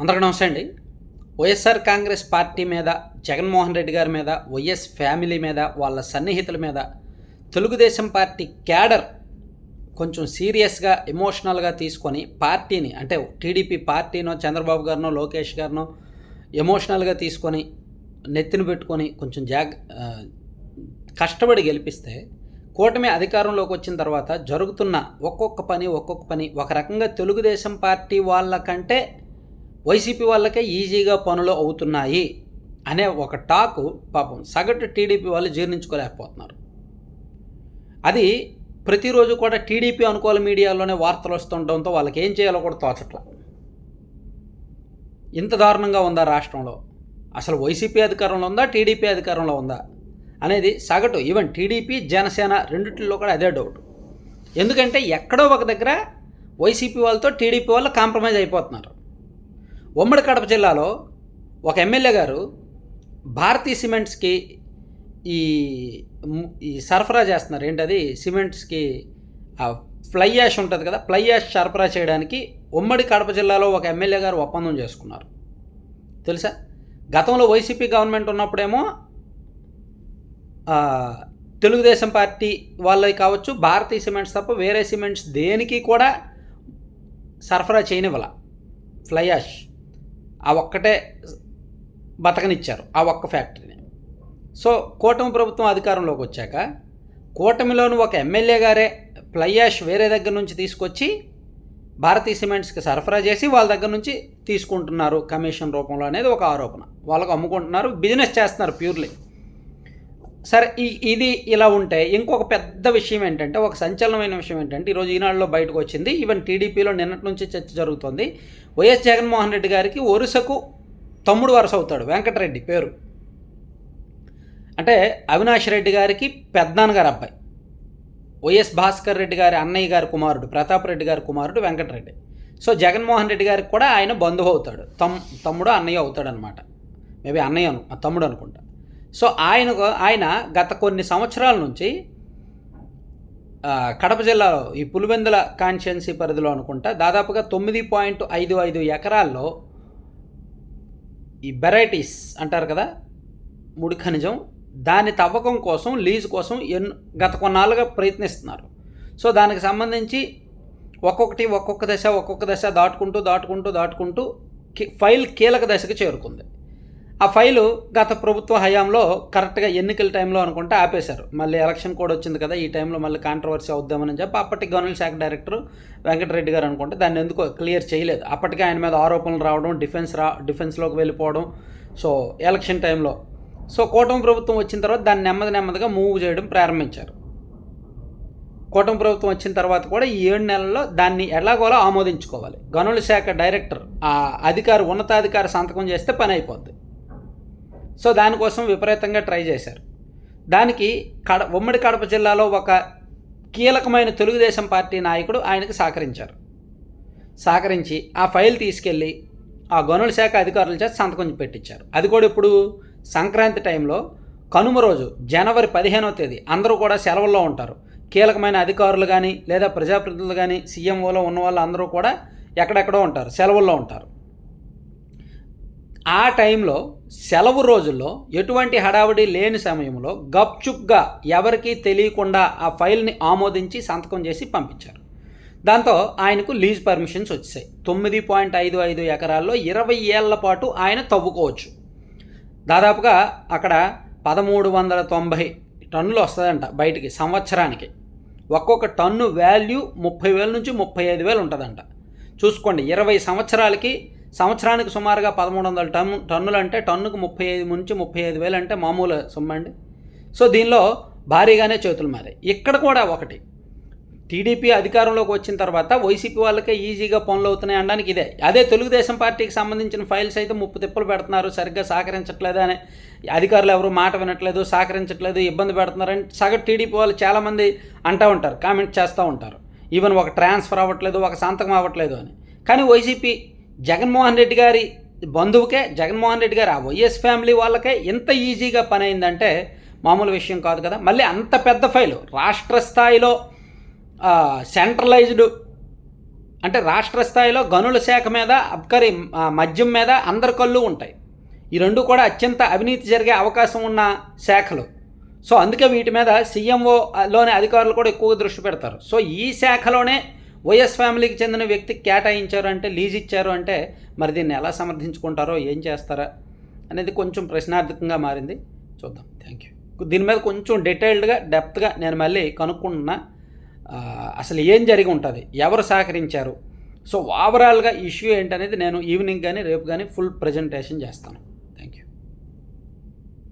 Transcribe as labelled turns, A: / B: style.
A: అందరికీ నమస్తే అండి. వైఎస్ఆర్ కాంగ్రెస్ పార్టీ మీద జగన్మోహన్ రెడ్డి గారి మీద వైఎస్ ఫ్యామిలీ మీద వాళ్ళ సన్నిహితుల మీద తెలుగుదేశం పార్టీ క్యాడర్ కొంచెం సీరియస్గా ఎమోషనల్గా తీసుకొని పార్టీని అంటే టీడీపీ పార్టీనో చంద్రబాబు గారినో లోకేష్ గారినో ఎమోషనల్గా తీసుకొని నెత్తిన పెట్టుకొని కొంచెం జాగ్ కష్టపడి గెలిపిస్తే కూటమి అధికారంలోకి వచ్చిన తర్వాత జరుగుతున్న ఒక్కొక్క పని ఒక్కొక్క పని ఒక రకంగా తెలుగుదేశం పార్టీ వాళ్ళకంటే వైసీపీ వాళ్ళకే ఈజీగా పనులు అవుతున్నాయి అనే ఒక టాకు పాపం సగటు టీడీపీ వాళ్ళు జీర్ణించుకోలేకపోతున్నారు. అది ప్రతిరోజు కూడా టీడీపీ అనుకూల మీడియాలోనే వార్తలు వస్తుండడంతో వాళ్ళకి ఏం చేయాలో కూడా తోచట్ల. ఇంత దారుణంగా ఉందా రాష్ట్రంలో? అసలు వైసీపీ అధికారంలో ఉందా? టీడీపీ అధికారంలో ఉందా? అనేది సగటు ఈవెన్ టీడీపీ జనసేన రెండిట్లో కూడా అదే డౌట్. ఎందుకంటే ఎక్కడో ఒక దగ్గర వైసీపీ వాళ్ళతో టీడీపీ వాళ్ళు కాంప్రమైజ్ అయిపోతున్నారు. ఉమ్మడి కడప జిల్లాలో ఒక ఎమ్మెల్యే గారు భారతీ సిమెంట్స్కి ఈ ఈ సరఫరా చేస్తున్నారు. ఏంటది? సిమెంట్స్కి ఆ ఫ్లై యాష్ ఉంటుంది కదా ఫ్లై యాష్ సరఫరా చేయడానికి ఉమ్మడి కడప జిల్లాలో ఒక ఎమ్మెల్యే గారు ఒప్పందం చేసుకున్నారు. తెలుసా? గతంలో వైసీపీ గవర్నమెంట్ ఉన్నప్పుడేమో తెలుగుదేశం పార్టీ వాళ్ళవి కావచ్చు భారతీయ సిమెంట్స్ తప్ప వేరే సిమెంట్స్ దేనికి కూడా సరఫరా చేయనివ్వాల ఫ్లై యాష్. ఆ ఒక్కటే బతకనిచ్చారు ఆ ఒక్క ఫ్యాక్టరీని. సో కూటమి ప్రభుత్వం అధికారంలోకి వచ్చాక కూటమిలోని ఒక ఎమ్మెల్యే గారే ఫ్లై యాష్ వేరే దగ్గర నుంచి తీసుకొచ్చి భారతీయ సిమెంట్స్కి సరఫరా చేసి వాళ్ళ దగ్గర నుంచి తీసుకుంటున్నారు కమిషన్ రూపంలో అనేది ఒక ఆరోపణ. వాళ్ళకు అమ్ముకుంటున్నారు బిజినెస్ చేస్తున్నారు ప్యూర్లీ. సరే ఈ ఇది ఇలా ఉంటే ఇంకొక పెద్ద విషయం ఏంటంటే ఒక సంచలనమైన విషయం ఏంటంటే ఈరోజు ఈనాడులో బయటకు వచ్చింది. ఈవెన్ టీడీపీలో నిన్నటి నుంచి చర్చ జరుగుతుంది. వైఎస్ జగన్మోహన్ రెడ్డి గారికి వరుసకు తమ్ముడు వరుస అవుతాడు. వెంకటరెడ్డి పేరు. అంటే అవినాష్ రెడ్డి గారికి పెద్దనాన్నగారు అబ్బాయి. వైఎస్ భాస్కర్ రెడ్డి గారి అన్నయ్య గారి కుమారుడు ప్రతాప్ రెడ్డి గారి కుమారుడు వెంకటరెడ్డి. సో జగన్మోహన్ రెడ్డి గారికి కూడా ఆయన బంధువు అవుతాడు. తమ్ తమ్ముడు అన్నయ్య అవుతాడు అనమాట మేబీ అన్నయ్య అను తమ్ముడు అనుకుంటా. సో ఆయన ఆయన గత కొన్ని సంవత్సరాల నుంచి కడప జిల్లాలో ఈ పులివెందుల కాన్స్టిట్యున్సీ పరిధిలో అనుకుంటా దాదాపుగా తొమ్మిది పాయింట్ ఐదు ఐదు ఎకరాల్లో ఈ వెరైటీస్ అంటారు కదా ముడి ఖనిజం దాని తవ్వకం కోసం లీజ్ కోసం ఎన్ గత కొన్నాళ్ళుగా ప్రయత్నిస్తున్నారు. సో దానికి సంబంధించి ఒక్కొక్కటి ఒక్కొక్క దశ ఒక్కొక్క దశ దాటుకుంటూ దాటుకుంటూ దాటుకుంటూ ఫైల్ కీలక దశకు చేరుకుంది. ఆ ఫైలు గత ప్రభుత్వ హయాంలో కరెక్ట్గా ఎన్నికల టైంలో అనుకుంటే ఆపేశారు. మళ్ళీ ఎలక్షన్ కూడా వచ్చింది కదా ఈ టైంలో మళ్ళీ కాంట్రవర్సీ అవుద్దామని చెప్పి అప్పటి గనుల శాఖ డైరెక్టర్ వెంకటరెడ్డి గారు అనుకుంటే దాన్ని ఎందుకో క్లియర్ చేయలేదు. అప్పటికే ఆయన మీద ఆరోపణలు రావడం డిఫెన్స్ రా డిఫెన్స్లోకి వెళ్ళిపోవడం సో ఎలక్షన్ టైంలో. సో కూటమి ప్రభుత్వం వచ్చిన తర్వాత దాన్ని నెమ్మది నెమ్మదిగా మూవ్ చేయడం ప్రారంభించారు. కూటమి ప్రభుత్వం వచ్చిన తర్వాత కూడా ఈ ఏడు నెలల్లో దాన్ని ఎలాగోలా ఆమోదించుకోవాలి. గనుల శాఖ డైరెక్టర్ ఆ అధికారి ఉన్నతాధికారి సంతకం చేస్తే పని అయిపోద్ది. సో దానికోసం విపరీతంగా ట్రై చేశారు. దానికి కడ ఉమ్మడి కడప జిల్లాలో ఒక కీలకమైన తెలుగుదేశం పార్టీ నాయకుడు ఆయనకు సహకరించారు. సహకరించి ఆ ఫైల్ తీసుకెళ్ళి ఆ గనుల శాఖ అధికారుల చేత సంతకం పెట్టించారు. అది కూడా ఇప్పుడు సంక్రాంతి టైంలో కనుమ రోజు జనవరి పదిహేనవ తేదీ అందరూ కూడా సెలవుల్లో ఉంటారు. కీలకమైన అధికారులు కానీ లేదా ప్రజాప్రతినిధులు కానీ సీఎంఓలో ఉన్న వాళ్ళు అందరూ కూడా ఎక్కడెక్కడో ఉంటారు సెలవుల్లో ఉంటారు. ఆ టైంలో సెలవు రోజుల్లో ఎటువంటి హడావిడి లేని సమయంలో గప్చుప్గా ఎవరికీ తెలియకుండా ఆ ఫైల్ని ఆమోదించి సంతకం చేసి పంపించారు. దాంతో ఆయనకు లీజ్ పర్మిషన్స్ వచ్చాయి. తొమ్మిది పాయింట్ ఐదు ఐదు ఎకరాల్లో ఇరవై ఏళ్ళ పాటు ఆయన తవ్వుకోవచ్చు. దాదాపుగా అక్కడ పదమూడు వందల తొంభై టన్నులు వస్తుందంట బయటికి సంవత్సరానికి. ఒక్కొక్క టన్ను వాల్యూ ముప్పై వేల నుంచి ముప్పై ఐదు వేలు ఉంటుందంట. చూసుకోండి ఇరవై సంవత్సరాలకి సంవత్సరానికి సుమారుగా పదమూడు వందల టన్ను టన్నులు అంటే టన్నుకు ముప్పై ఐదు నుంచి ముప్పై ఐదు వేలు అంటే మామూలు సొమ్మండి సో దీనిలో భారీగానే చేతులు మారాయి. ఇక్కడ కూడా ఒకటి. టీడీపీ అధికారంలోకి వచ్చిన తర్వాత వైసీపీ వాళ్ళకే ఈజీగా పనులు అవుతున్నాయి అనడానికి ఇదే. అదే తెలుగుదేశం పార్టీకి సంబంధించిన ఫైల్స్ అయితే ముప్పు తిప్పలు పెడుతున్నారు. సరిగ్గా సహకరించట్లేదు అని అధికారులు ఎవరు మాట వినట్లేదు సహకరించట్లేదు ఇబ్బంది పెడుతున్నారని సగటు టీడీపీ వాళ్ళు చాలామంది అంటూ ఉంటారు కామెంట్ చేస్తూ ఉంటారు. ఈవెన్ ఒక ట్రాన్స్ఫర్ అవ్వట్లేదు ఒక సంతకం అవ్వట్లేదు అని. కానీ వైసీపీ జగన్మోహన్ రెడ్డి గారి బంధువుకే జగన్మోహన్ రెడ్డి గారు ఆ వైఎస్ ఫ్యామిలీ వాళ్ళకే ఎంత ఈజీగా పని అయిందంటే మామూలు విషయం కాదు కదా. మళ్ళీ అంత పెద్ద ఫైలు. రాష్ట్ర స్థాయిలో సెంట్రలైజ్డ్ అంటే రాష్ట్ర స్థాయిలో గనుల శాఖ మీద అబ్కరీ మద్యం మీద అందరి కళ్ళు ఉంటాయి. ఈ రెండు కూడా అత్యంత అవినీతి జరిగే అవకాశం ఉన్న శాఖలు. సో అందుకే వీటి మీద సీఎంఓలోని అధికారులు కూడా ఎక్కువ దృష్టి పెడతారు. సో ఈ శాఖలోనే వైఎస్ ఫ్యామిలీకి చెందిన వ్యక్తి కేటాయించారు అంటే లీజ్ ఇచ్చారు అంటే మరి దీన్ని ఎలా సమర్థించుకుంటారో ఏం చేస్తారా అనేది కొంచెం ప్రశ్నార్థకంగా మారింది. చూద్దాం. థ్యాంక్ యూ దీని మీద కొంచెం డీటెయిల్డ్గా డెప్త్గా నేను మళ్ళీ కనుక్కుంటున్నా అసలు ఏం జరిగి ఉంటుంది? ఎవరు సహకరించారు? సో ఓవరాల్గా ఇష్యూ ఏంటనేది నేను ఈవినింగ్ కానీ రేపు కానీ ఫుల్ ప్రజెంటేషన్ చేస్తాను.